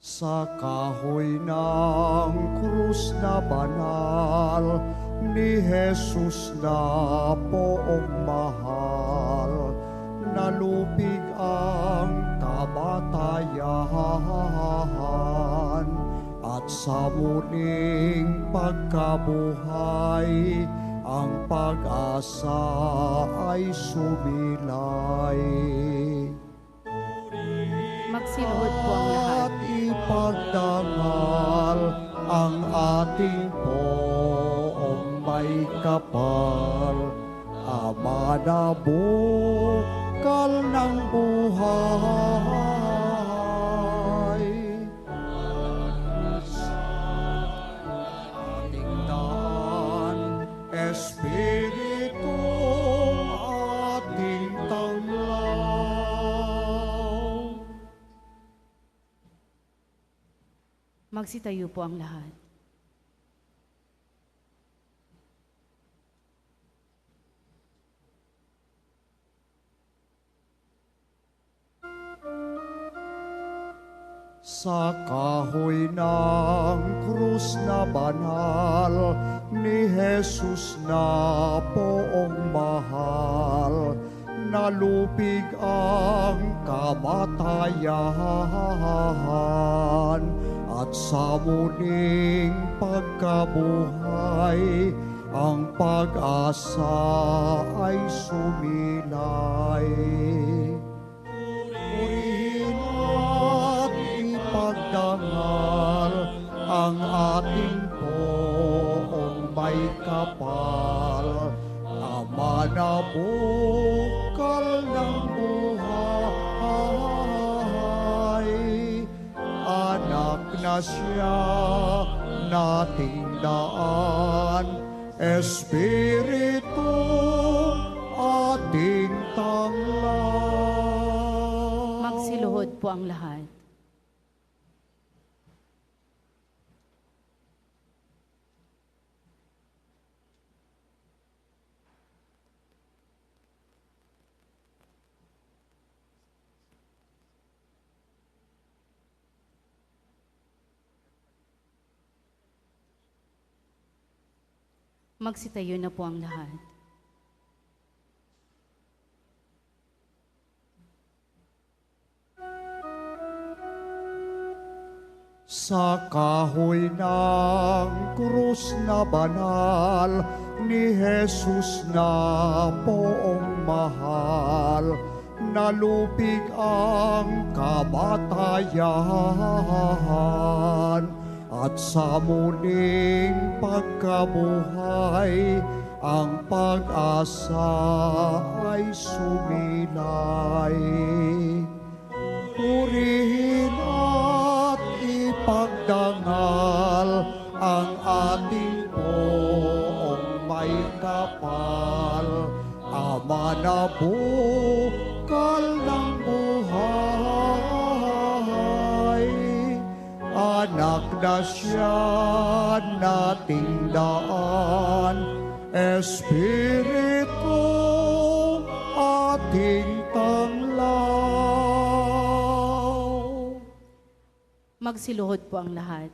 Sa kahoy ng krus na banal ni Jesus na poong mahal, nalupig ang kamatayan at sa muling pagkabuhay, ang pag-asa ay sumilay. Magsiluhod po ang ang ating poong may kapal, Ama na bukal ng buhay. Ating daan, Espiritu Magsitayo po ang lahat. Sa kahoy ng krus na banal ni Jesus na poong mahal, nalupig ang kamatayan at sa muling pagkabuhay, ang pag-asa ay sumilay. Purihin at ipagdangal ang ating poong may kapal, Ama na bukal siya nating daan, Espiritu ating tanglaw. Magsiluhod po ang lahat. Magsitayo na po ang lahat. Sa kahoy ng krus na banal ni Jesus na poong mahal, nalupig ang kamatayan at sa muling pagkabuhay, ang pag-asa ay sumilay. Purihin at ipagdangal ang ating poong may kapal, Ama na bukal siya nating daan, Espiritu ating tanglaw. Magsiluhod po ang lahat.